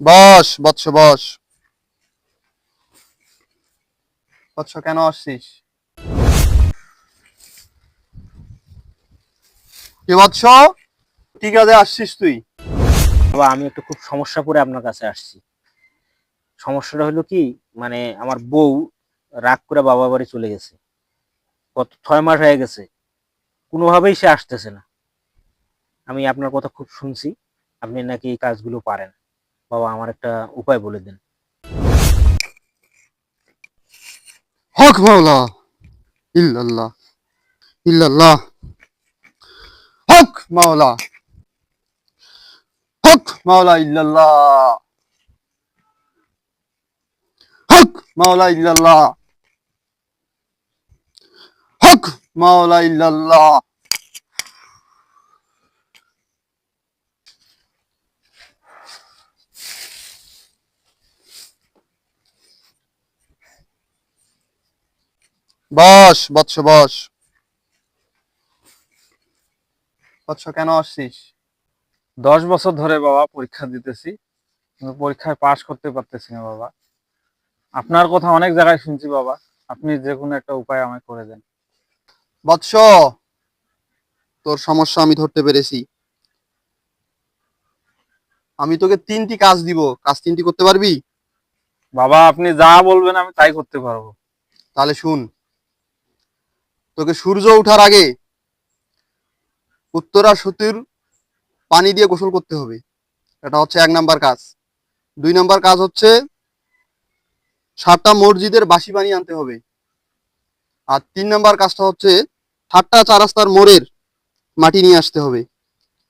বস, বৎস বস। বৎস, কেন আসছিস? কি বৎস? কি কাজে আসছিস তুই? বাবা, আমি একটু খুব সমস্যা পড়ে আপনার কাছে আসছি। সমস্যাটা হলো কি মানে আমার বউ রাগ করে বাবা বাড়ি চলে গেছে। কত ছয় মাস হয়ে গেছে। কোনোভাবেই সে আসতেছে না। আমি আপনার কথা খুব শুনছি। আপনি নাকি এই কাজগুলো পারেন। বাবা আমার একটা উপায় বলে দেন। হক মাওলা, ইল্লাল্লাহ ইল্লাল্লাহ। হক মাওলা হক মাওলা, ইল্লাল্লাহ। হক মাওলা, ইল্লাল্লাহ। হক মাওলা, ইল্লাল্লাহ। বস বৎস বস। বৎস কেন আসছিস? দশ বছর ধরে বাবা পরীক্ষা দিতেছি কিন্তু পরীক্ষায় পাশ করতে পারতেছি না বাবা। আপনার কথা অনেক জায়গায় শুনছি বাবা আপনি যে কোনো একটা উপায় আমায় করে দেন। বৎস তোর সমস্যা আমি ধরতে পেরেছি। আমি তোকে তিনটি কাজ দিব। কাজ তিনটি করতে পারবি? বাবা আপনি যা বলবেন আমি তাই করতে পারব। তাহলে শুন তোকে সূর্য ওঠার আগে উত্তরা সুতির পানি দিয়ে গোসল করতে হবে। এটা হচ্ছে এক নাম্বার কাজ। দুই নাম্বার কাজ হচ্ছে সাতটা মসজিদের বাসি পানি আনতে হবে। আর তিন নাম্বার কাজটা হচ্ছে সাতটা চার রাস্তার মোড়ের মাটি নিয়ে আসতে হবে।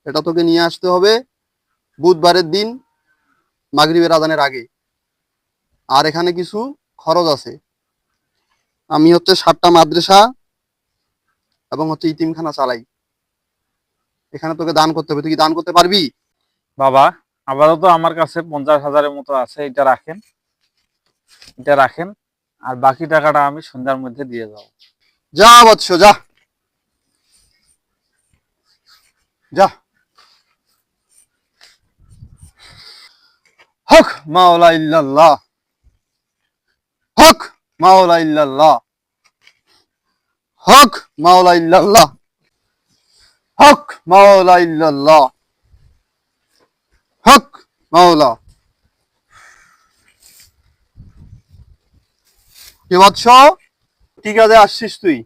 এটা তোকে নিয়ে আসতে হবে বুধবারের দিন মাগরিবের আদানের আগে। আর এখানে কিছু খরচ আছে। আমি হচ্ছে সাতটা মাদ্রাসা এবং হচ্ছে ইতিমখানা চালাই। এখানে তোকে দান করতে হবে। তুই কি দান করতে পারবি? বাবা আপাতত আমার কাছে পঞ্চাশ হাজারের মতো আছে এটা রাখেন। এটা রাখেন আর বাকি টাকাটা আমি সন্ধ্যার মধ্যে দিয়ে যাব। যা বৎস যা। যা। হক মাওলা ইল্লাল্লাহ। হক মাওলা ইল্লাল্লাহ। হক মাওলা ইল্লাল্লাহ। হক মাওলা ইল্লাল্লাহ। হক মাওলা। কি বৎস? কি কাজে আসছিস তুই?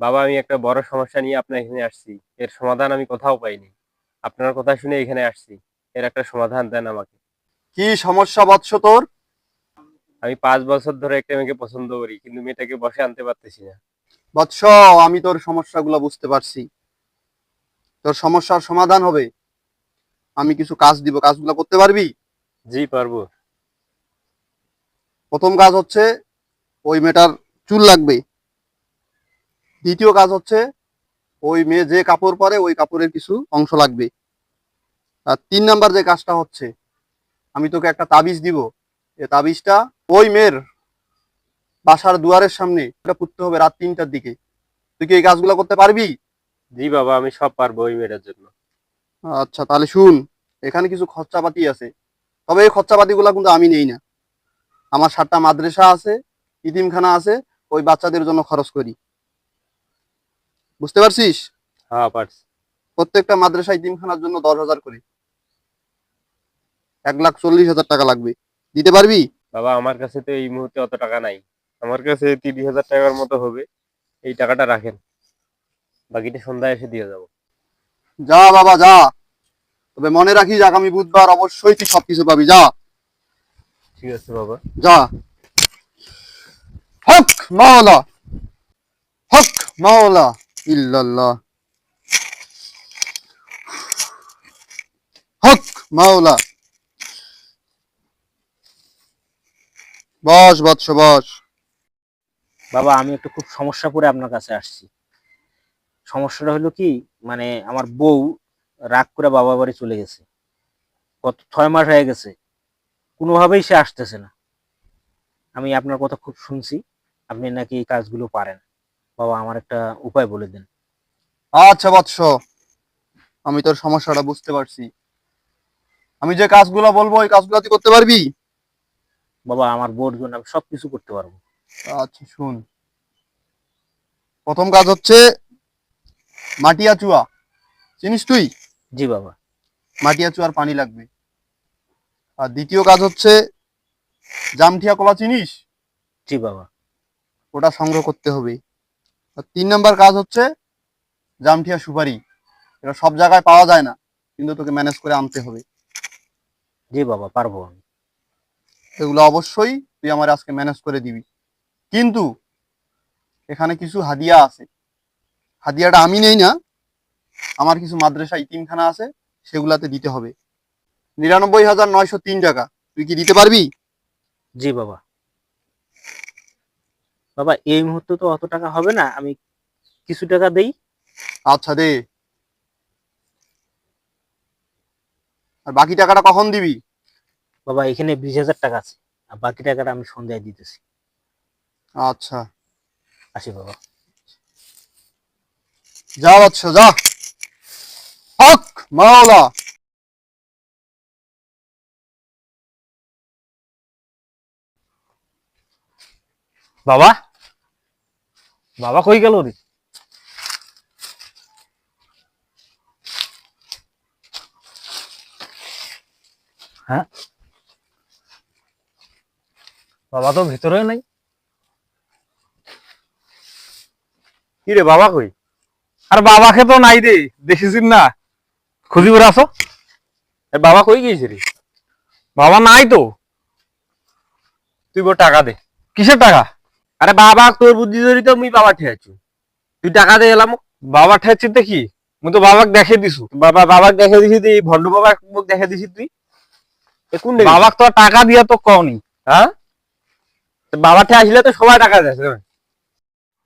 বাবা আমি একটা বড় সমস্যা নিয়ে আপনার এখানে আসছি। এর সমাধান আমি কোথাও পাইনি। আপনার কথা শুনে এখানে আসছি। এর একটা সমাধান দেন আমাকে। কি সমস্যা বৎস তোর? আমি পাঁচ বছর ধরে একটা মেয়েকে পছন্দ করি কিন্তু মেয়েটাকে বসে আনতে পারতেছি না। বৎস আমি তোর সমস্যাগুলো বুঝতে পারছি। তোর সমস্যার সমাধান হবে। আমি কিছু কাজ দিব। কাজগুলো করতে পারবি? জি পারব। প্রথম কাজ হচ্ছে ওই মেয়েটার চুল লাগবে। দ্বিতীয় কাজ হচ্ছে ওই মেয়ে যে কাপড় পরে ওই কাপড়ের কিছু অংশ লাগবে। আর তিন নাম্বার যে কাজটা হচ্ছে আমি তোকে একটা তাবিজ দিব। এই তাবিজটা ওই মেয়ের বাসার দুয়ারের সামনে এটা পুঁততে হবে রাত তিনটার দিকে। তুই কি এই কাজগুলো করতে পারবি? জি বাবা আমি সব পারব ওই মেয়েটার জন্য। আচ্ছা তাহলে শুন এখানে কিছু খরচাপাতি আছে। তবে এই খরচাপাতিগুলো কিন্তু আমি নেই না। আমার সাতটা মাদ্রাসা আছে ইতিমখানা আছে ওই বাচ্চাদের জন্য খরচ করি। বুঝতে পারছিস? হ্যাঁ পারছি। প্রত্যেকটা মাদ্রাসা ইতিমখানার জন্য দশ হাজার করে। এক লাখ চল্লিশ হাজার টাকা লাগবে। দিতে পারবি? বাবা আমার কাছে তো এই মুহূর্তে অত টাকা নাই। আমার কাছে তিরিশ হাজার টাকার মতো হবে। এই টাকাটা রাখেন। বাকিটা সন্ধ্যায় এসে দিয়ে যাব। যা বাবা যা। তবে মনে রাখিস আগামী বুধবার অবশ্যই তুই সবকিছু পাবি। যা। ঠিক আছে বাবা। যা। হক মাওলা। হক মাওলা। ইল্লাল্লাহ। হক মাওলা। বস বৎস বস। বাবা আমি একটু খুব সমস্যা পড়ে আপনার কাছে আসছি। সমস্যাটা হলো কি মানে আমার বউ রাগ করে বাবা বাড়ি চলে গেছে। কত ছয় মাস হয়ে গেছে। কোনোভাবেই সে আসতেছে না। আমি আপনার কথা খুব শুনছি। আপনি নাকি এই কাজগুলো পারেন। বাবা আমার একটা উপায় বলে দেন। আচ্ছা বৎস। আমি তোর সমস্যাটা বুঝতে পারছি। আমি যে কাজগুলো বলব ওই কাজগুলো তুই করতে পারবি? বাবা আমার বোর জন্য আমি সবকিছু করতে পারব। আচ্ছা শুন। প্রথম কাজ হচ্ছে মাটিয়া চুয়া। চিনিস তুই? জি বাবা। মাটিয়া চুয়ার পানি লাগবে। আর দ্বিতীয় কাজ হচ্ছে জামঠিয়া কলা চিনিস? জি বাবা। ওটা সংগ্রহ করতে হবে। আর তিন নম্বর কাজ হচ্ছে জামঠিয়া সুপারি। এটা সব জায়গায় পাওয়া যায় না কিন্তু তোকে ম্যানেজ করে আনতে হবে। জি বাবা পারব আমি। এগুলো অবশ্যই তুই আমার আজকে ম্যানেজ করে দিবি। কিন্তু এখানে কিছু হাদিয়া আছে। হাদিয়াটা আমি নেই না আমার কিছু মাদ্রাসা ইতিমখানা আছে সেগুলাতে দিতে হবে। নিরানব্বই হাজার নয়শো তিন টাকা। তুই কি দিতে পারবি? জি বাবা। বাবা এই মুহূর্তে তো অত টাকা হবে না আমি কিছু টাকা দেই। আচ্ছা দে। আর বাকি টাকাটা কখন দিবি? বাবা এখানে বিশ হাজার টাকা আছে আর বাকি টাকাটা আমি সন্ধ্যায় দিতেছি। আচ্ছা। আসি বাবা। যা বাচ্চা যা। হক মাওলা। বাবা? বাবা কই গেল রে? হ্যাঁ? বাবা তো ভিতরে নাই। কি রে বাবা কই? আর বাবাকে তো নাই রে দেখেছিস না। খুঁজি করে আসো এ বাবা কই গিয়েছে রে? বাবা নাই তো। তুই বড় টাকা দে। কিসের টাকা? আরে বাবা তোর বুদ্ধি ধরি তো মুই বাবা ঠেয়াছু তুই টাকা দে এলাম। বাবা ঠেচিতে কি? মুই তো বাবাকে দেখিয়ে দিছু। বাবা বাবাকে দেখে দিছি তুই ভন্ড বাবা মুখ দেখে দিছি তুই। কোন? বাবাকে তো টাকা দিয়া তো কওনি। হ্যাঁ? বাবা ঠে আসলে তো সবাই টাকা দেয়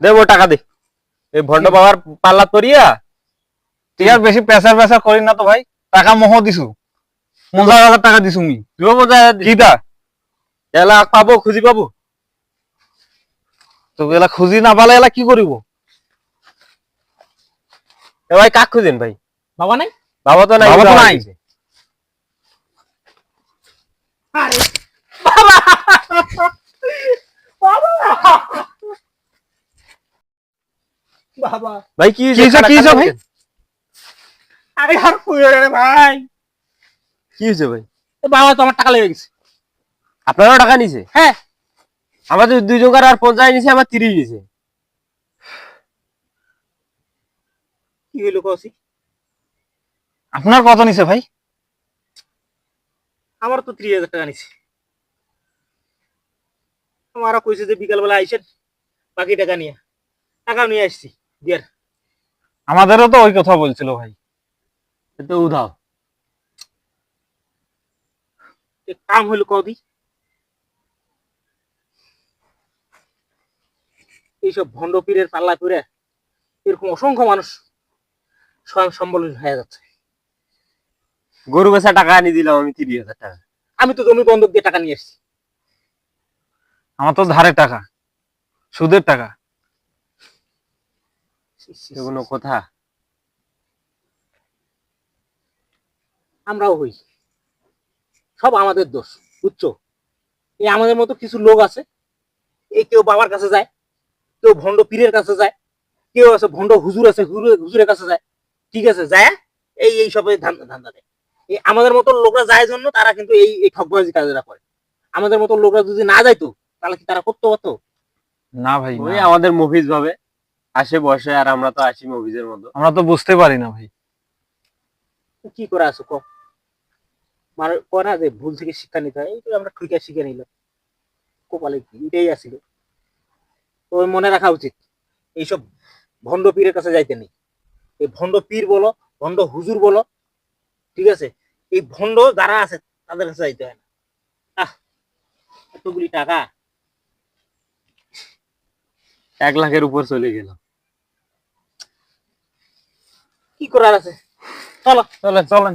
দে বড় টাকা দে। এই ভন্ড বাবার পাল্লা তরিয়া? তুই আর বেশি পেশার পেশার করি না তো ভাই। টাকা মোহ দিছু। পঞ্চাশ হাজার টাকা দিছু মি তুইও কিটা? এলা পাবো খুঁজি পাবো। তো এলা খুঁজি না পালে এলা কি করিব? এ ভাই কাক খুঁজেন ভাই? বাবা নাই? বাবা তো নাই বাবা তো বাবা নাই। গেছে। বাবা! ভাই কি কি হয়েছে, কি হয়েছে ভাই? আরে আর কইও রে ভাই? কি হয়েছে ভাই? বাবা তো টাকা লেগে গেছে। আপনারও টাকা নিছে? হ্যাঁ। আমাদের দুই জোগাড় আর পঞ্চাশ নিছে আমার তিরিশ নিছে। কি হইল কসি আপনার কত নিছে ভাই? আমার তো ত্রিশ হাজার টাকা নিছে। আমারও কইছে যে বিকালবেলা আইসেন বাকি টাকা নিয়ে। টাকা নিয়ে আসছি। আমাদেরও তো ওই কথা বলছিল ভাই। এ তো উধাও কাম হইল কদি। এইসব ভণ্ড পীরের পাল্লা পীরে এরকম অসংখ্য মানুষ স্বয়ং সম্বল হয়ে যাচ্ছে। গরু বেচা টাকা আনি দিলাম আমি তিরিশ হাজার টাকা। আমি তো জমি বন্ধক দিয়ে টাকা নিয়ে এসেছি আমার তো ধারে টাকা সুদের টাকা। কোনো কথা? আমরাও হই। সব আমাদের দোষ বুঝছ? এই আমাদের মতো কিছু লোক আছে এই কেউ বাবার কাছে যায় কেউ ভণ্ড পীরের কাছে যায় কেউ আছে ভণ্ড হুজুর আছে হুজুরের কাছে যায় ঠিক আছে? যায় এই এই সবে ধান্দা দেয় এই আমাদের মতো লোকরা যায় জন্য তারা কিন্তু এই এই ঠকবাজি কাজেরা করে। আমাদের মতো লোকরা যদি না যাইতো তাহলে কি তারা করতে পারতো? না ভাই আমাদের মফিজ ভাবে। আসে বসে আর আমরা তো আসি মফিজের মতো। আমরা তো বুঝতে পারি না ভাই। কি করে আসো ক? মানে কয় না যে ভুল থেকে শিক্ষা নিতে হয় এই আমরা ঠিকই শিখে নিলাম। কপালে কি এটাই আসিল। তো মনে রাখা উচিত এইসব ভণ্ড পীরের কাছে যাইতে নেই। এই ভণ্ড পীর বলো ভণ্ড হুজুর বলো ঠিক আছে? এই ভণ্ড যারা আছে তাদের কাছে যাইতে হয় না। আহ এতগুলি টাকা। এক লাখের উপর চলে গেল কি করার আছে? চলো। চলেন চলেন।